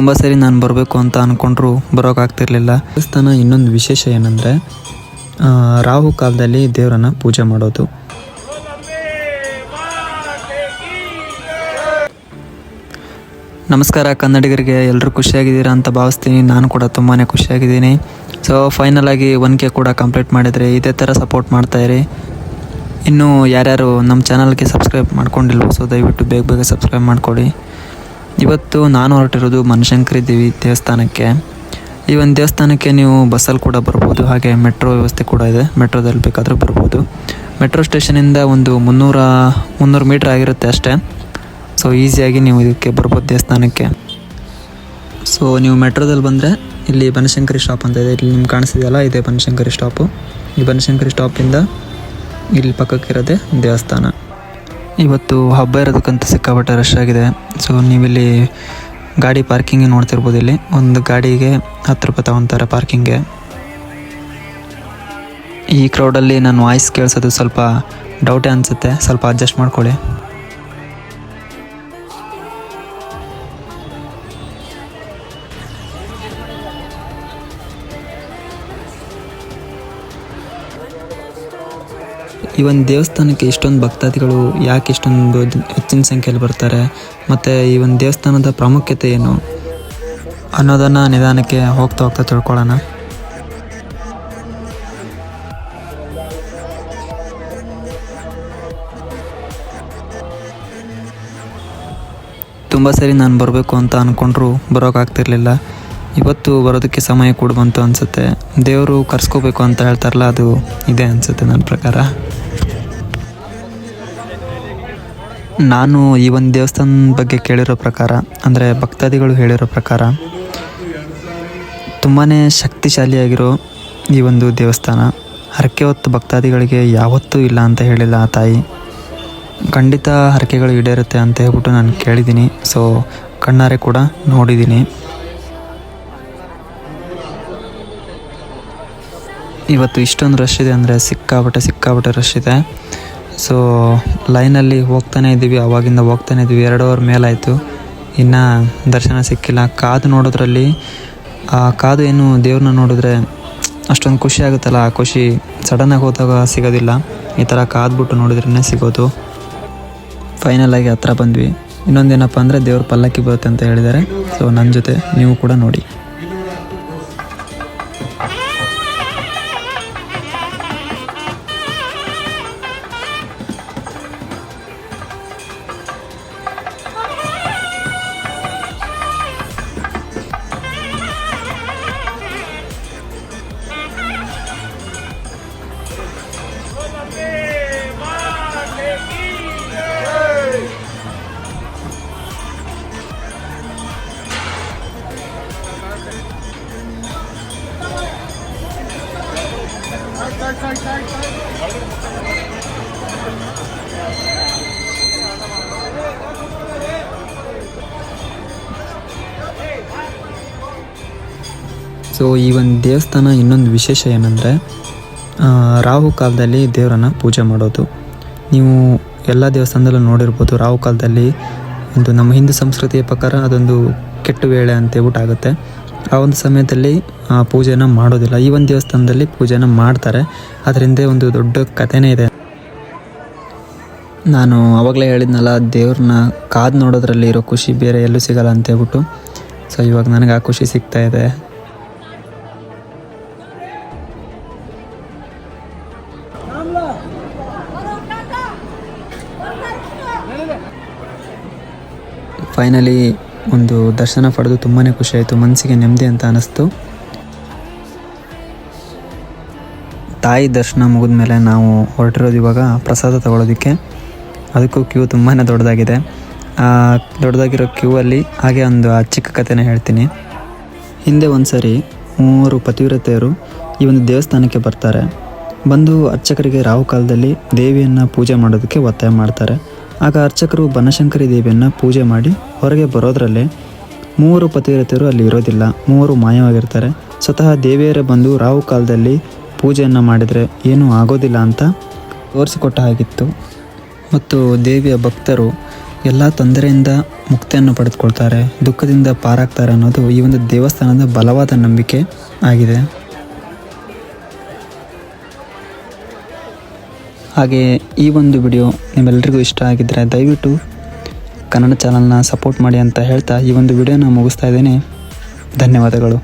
ತುಂಬ ಸರಿ ನಾನು ಬರಬೇಕು ಅಂತ ಅಂದ್ಕೊಂಡ್ರು ಬರೋಕ್ಕಾಗ್ತಿರ್ಲಿಲ್ಲ ದೇವಸ್ಥಾನ ಇನ್ನೊಂದು ವಿಶೇಷ ಏನಂದರೆ ರಾಹು ಕಾಲದಲ್ಲಿ ದೇವರನ್ನು ಪೂಜೆ ಮಾಡೋದು. ನಮಸ್ಕಾರ ಕನ್ನಡಿಗರಿಗೆ ಎಲ್ಲರೂ ಖುಷಿಯಾಗಿದ್ದೀರಾ ಅಂತ ಭಾವಿಸ್ತೀನಿ. ನಾನು ಕೂಡ ತುಂಬಾ ಖುಷಿಯಾಗಿದ್ದೀನಿ. ಸೊ ಫೈನಲಾಗಿ ಒನ್ ಕೆ ಕೂಡ ಕಂಪ್ಲೀಟ್ ಮಾಡಿದರೆ ಇದೇ ಥರ ಸಪೋರ್ಟ್ ಮಾಡ್ತಾಯಿರಿ ಇನ್ನೂ ಯಾರ್ಯಾರು ನಮ್ಮ ಚಾನಲ್ಗೆ ಸಬ್ಸ್ಕ್ರೈಬ್ ಮಾಡ್ಕೊಂಡಿಲ್ವೋ ಸೊ ದಯವಿಟ್ಟು ಬೇಗ ಬೇಗ ಸಬ್ಸ್ಕ್ರೈಬ್ ಮಾಡ್ಕೊಳ್ಳಿ ಇವತ್ತು ನಾನು ಹೊರಟಿರೋದು ಮನಶಂಕರಿ ದೇವಿ ದೇವಸ್ಥಾನಕ್ಕೆ. ಈ ಒಂದು ದೇವಸ್ಥಾನಕ್ಕೆ ನೀವು ಬಸ್ಸಲ್ಲಿ ಕೂಡ ಬರ್ಬೋದು, ಹಾಗೆ ಮೆಟ್ರೋ ವ್ಯವಸ್ಥೆ ಕೂಡ ಇದೆ. ಮೆಟ್ರೋದಲ್ಲಿ ಬೇಕಾದರೂ ಬರ್ಬೋದು. ಮೆಟ್ರೋ ಸ್ಟೇಷನಿಂದ ಒಂದು ಮುನ್ನೂರ, ಮುನ್ನೂರು ಮೀಟ್ರ್ ಆಗಿರುತ್ತೆ ಅಷ್ಟೇ. ಸೊ ಈಸಿಯಾಗಿ ನೀವು ಇದಕ್ಕೆ ಬರ್ಬೋದು ದೇವಸ್ಥಾನಕ್ಕೆ. ಸೊ ನೀವು ಮೆಟ್ರೋದಲ್ಲಿ ಬಂದರೆ ಇಲ್ಲಿ ಬನಶಂಕರಿ ಸ್ಟಾಪ್ ಅಂತ ಇದೆ. ಇಲ್ಲಿ ನಿಮ್ಗೆ ಕಾಣಿಸ್ತಿದೆಯಲ್ಲ ಇದೆ ಬನಶಂಕರಿ ಸ್ಟಾಪು ಈ ಬನಶಂಕರಿ ಸ್ಟಾಪಿಂದ ಇಲ್ಲಿ ಪಕ್ಕಕ್ಕಿರೋದೇ ದೇವಸ್ಥಾನ. ಇವತ್ತು ಹಬ್ಬ ಇರೋದಕ್ಕಂತ ಸಿಕ್ಕಾಪಟ್ಟೆ ರಶ್ ಆಗಿದೆ. ಸೊ ನೀವಿಲ್ಲಿ ಗಾಡಿ ಪಾರ್ಕಿಂಗ್ ನೋಡ್ತಿರ್ಬೋದು ಇಲ್ಲಿ. ಒಂದು ಗಾಡಿಗೆ ಹತ್ತು ರೂಪಾಯಿ ತಗೊತಾರೆ ಪಾರ್ಕಿಂಗ್ಗೆ ಈ ಕ್ರೌಡಲ್ಲಿ ನಾನು ವಾಯ್ಸ್ ಕೇಳಿಸೋದು ಸ್ವಲ್ಪ ಡೌಟೇ ಅನಿಸುತ್ತೆ. ಸ್ವಲ್ಪ ಅಡ್ಜಸ್ಟ್ ಮಾಡ್ಕೊಳ್ಳಿ. ಈ ಒಂದು ದೇವಸ್ಥಾನಕ್ಕೆ ಇಷ್ಟೊಂದು ಭಕ್ತಾದಿಗಳು ಯಾಕೆ ಇಷ್ಟೊಂದು ಹೆಚ್ಚಿನ ಸಂಖ್ಯೆಯಲ್ಲಿ ಬರ್ತಾರೆ? ಮತ್ತು ಈ ಒಂದು ದೇವಸ್ಥಾನದ ಪ್ರಾಮುಖ್ಯತೆ ಏನು? ಅನ್ನೋದನ್ನು ನಿಧಾನಕ್ಕೆ ಹೋಗ್ತಾ ಹೋಗ್ತಾ ತಿಳ್ಕೊಳ್ಳೋಣ. ತುಂಬ ಸರಿ ನಾನು ಬರಬೇಕು ಅಂತ ಅಂದ್ಕೊಂಡ್ರು ಬರೋಕ್ಕಾಗ್ತಿರ್ಲಿಲ್ಲ ಇವತ್ತು ಬರೋದಕ್ಕೆ ಸಮಯ ಕೂಡ ಬಂತು ಅನಿಸುತ್ತೆ. ದೇವರು ಕರ್ಸ್ಕೋಬೇಕು ಅಂತ ಹೇಳ್ತಾರಲ್ಲ, ಅದು ಇದೆ ಅನಿಸುತ್ತೆ ನನ್ನ ಪ್ರಕಾರ. ನಾನು ಈ ಒಂದು ದೇವಸ್ಥಾನದ ಬಗ್ಗೆ ಕೇಳಿರೋ ಪ್ರಕಾರ, ಅಂದರೆ ಭಕ್ತಾದಿಗಳು ಹೇಳಿರೋ ಪ್ರಕಾರ ತುಂಬಾ ಶಕ್ತಿಶಾಲಿಯಾಗಿರೋ ಈ ಒಂದು ದೇವಸ್ಥಾನ. ಹರಕೆ ಹೊತ್ತು ಭಕ್ತಾದಿಗಳಿಗೆ ಯಾವತ್ತೂ ಇಲ್ಲ ಅಂತ ಹೇಳಿಲ್ಲ ಆ ತಾಯಿ. ಖಂಡಿತ ಹರಕೆಗಳು ಈಡೇರುತ್ತೆ ಅಂತ ಹೇಳ್ಬಿಟ್ಟು ನಾನು ಕೇಳಿದ್ದೀನಿ. ಸೊ ಕಣ್ಣಾರೆ ಕೂಡ ನೋಡಿದ್ದೀನಿ. ಇವತ್ತು ಇಷ್ಟೊಂದು ರಶ್ ಇದೆ ಅಂದರೆ ಸಿಕ್ಕಾಪಟ್ಟೆ ಸಿಕ್ಕಾಪಟ್ಟೆ ರಶ್ ಇದೆ. ಸೊ ಲೈನಲ್ಲಿ ಹೋಗ್ತಾನೆ ಇದ್ದೀವಿ, ಅವಾಗಿಂದ ಹೋಗ್ತಾನೆ ಇದ್ದೀವಿ. ಎರಡು ಅವರ್ ಮೇಲಾಯಿತು. ಇನ್ನು ದರ್ಶನ ಸಿಕ್ಕಿಲ್ಲ. ಕಾದು ನೋಡೋದ್ರಲ್ಲಿ, ಆ ಕಾದು ಏನು ದೇವ್ರನ್ನ ನೋಡಿದ್ರೆ ಅಷ್ಟೊಂದು ಖುಷಿ ಆಗುತ್ತಲ್ಲ? ಆ ಖುಷಿ ಸಡನ್ನಾಗಿ ಹೋದಾಗ ಸಿಗೋದಿಲ್ಲ. ಈ ಥರ ಕಾದ್ಬಿಟ್ಟು ನೋಡಿದ್ರೇ ಸಿಗೋದು. ಫೈನಲಾಗಿ ಹತ್ರ ಬಂದ್ವಿ. ಇನ್ನೊಂದೇನಪ್ಪ ಅಂದರೆ ದೇವ್ರ ಪಲ್ಲಕ್ಕಿ ಬರುತ್ತೆ ಅಂತ ಹೇಳಿದ್ದಾರೆ. ಸೊ ನನ್ನ ಜೊತೆ ನೀವು ಕೂಡ ನೋಡಿ. ಸೊ ಈ ಒಂದು ದೇವಸ್ಥಾನ ಇನ್ನೊಂದು ವಿಶೇಷ ಏನಂದರೆ ರಾಹು ಕಾಲದಲ್ಲಿ ದೇವರನ್ನ ಪೂಜೆ ಮಾಡೋದು. ನೀವು ಎಲ್ಲ ದೇವಸ್ಥಾನದಲ್ಲೂ ನೋಡಿರ್ಬೋದು ರಾಹು ಕಾಲದಲ್ಲಿ ಒಂದು ನಮ್ಮ ಹಿಂದೂ ಸಂಸ್ಕೃತಿಯ ಪ್ರಕಾರ ಅದೊಂದು ಕೆಟ್ಟ ವೇಳೆ ಅಂತ ಹೇಳ್ಬಿಟ್ಟು ಆಗುತ್ತೆ ಆ ಒಂದು ಸಮಯದಲ್ಲಿ ಪೂಜೆನ ಮಾಡೋದಿಲ್ಲ. ಈ ಒಂದು ದೇವಸ್ಥಾನದಲ್ಲಿ ಪೂಜೆನ ಮಾಡ್ತಾರೆ. ಅದರಿಂದ ಒಂದು ದೊಡ್ಡ ಕಥೆನೇ ಇದೆ. ನಾನು ಅವಾಗಲೇ ಹೇಳಿದ್ನಲ್ಲ, ದೇವ್ರನ್ನ ಕಾದು ನೋಡೋದ್ರಲ್ಲಿ ಇರೋ ಖುಷಿ ಬೇರೆ ಎಲ್ಲೂ ಸಿಗಲ್ಲ ಅಂತ ಹೇಳ್ಬಿಟ್ಟು. ಸೊ ಇವಾಗ ನನಗೆ ಆ ಖುಷಿ ಸಿಗ್ತಾ ಇದೆ. ಫೈನಲಿ ಒಂದು ದರ್ಶನ ಪಡೆದು ತುಂಬಾ ಖುಷಿ ಆಯಿತು ಮನಸ್ಸಿಗೆ ನೆಮ್ಮದಿ ಅಂತ ಅನ್ನಿಸ್ತು ತಾಯಿ ದರ್ಶನ ಮುಗಿದ ಮೇಲೆ ನಾವು ಹೊರಟಿರೋದು ಇವಾಗ ಪ್ರಸಾದ ತಗೊಳ್ಳೋದಕ್ಕೆ ಅದಕ್ಕೂ ಕ್ಯೂ ತುಂಬಾ ದೊಡ್ಡದಾಗಿದೆ. ದೊಡ್ಡದಾಗಿರೋ ಕ್ಯೂ ಅಲ್ಲಿ ಹಾಗೆ ಒಂದು ಆ ಚಿಕ್ಕ ಕಥೆನ ಹೇಳ್ತೀನಿ. ಹಿಂದೆ ಒಂದು ಸರಿ ಮೂವರು ಪತಿವ್ರತೆಯರು ಈ ಒಂದು ದೇವಸ್ಥಾನಕ್ಕೆ ಬರ್ತಾರೆ. ಬಂದು ಅರ್ಚಕರಿಗೆ ರಾಹುಕಾಲದಲ್ಲಿ ದೇವಿಯನ್ನು ಪೂಜೆ ಮಾಡೋದಕ್ಕೆ ಒತ್ತಾಯ ಮಾಡ್ತಾರೆ. ಆಗ ಅರ್ಚಕರು ಬನಶಂಕರಿ ದೇವಿಯನ್ನು ಪೂಜೆ ಮಾಡಿ ಹೊರಗೆ ಬರೋದ್ರಲ್ಲಿ ಮೂವರು ಪತಿವ್ರತೆಯರು ಅಲ್ಲಿ ಇರೋದಿಲ್ಲ, ಮೂವರು ಮಾಯವಾಗಿರ್ತಾರೆ. ಸ್ವತಃ ದೇವಿಯರೇ ಬಂದು ರಾಹು ಕಾಲದಲ್ಲಿ ಪೂಜೆಯನ್ನು ಮಾಡಿದರೆ ಏನೂ ಆಗೋದಿಲ್ಲ ಅಂತ ತೋರಿಸಿಕೊಟ್ಟ ಹಾಗಿತ್ತು. ಮತ್ತು ದೇವಿಯ ಭಕ್ತರು ಎಲ್ಲ ತೊಂದರೆಯಿಂದ ಮುಕ್ತಿಯನ್ನು ಪಡೆದುಕೊಳ್ತಾರೆ, ದುಃಖದಿಂದ ಪಾರಾಗ್ತಾರೆ ಅನ್ನೋದು ಈ ಒಂದು ದೇವಸ್ಥಾನದ ಬಲವಾದ ನಂಬಿಕೆ ಆಗಿದೆ. ಹಾಗೆ ಈ ಒಂದು ವಿಡಿಯೋ ನಿಮ್ಮೆಲ್ಲರಿಗೂ ಇಷ್ಟ ಆಗಿದ್ದರೆ ದಯವಿಟ್ಟು ಕನ್ನಡ ಚಾನಲ್ನ ಸಪೋರ್ಟ್ ಮಾಡಿ ಅಂತ ಹೇಳ್ತಾ ಈ ಒಂದು ವಿಡಿಯೋನ ಮುಗಿಸ್ತಾ ಇದ್ದೀನಿ. ಧನ್ಯವಾದಗಳು.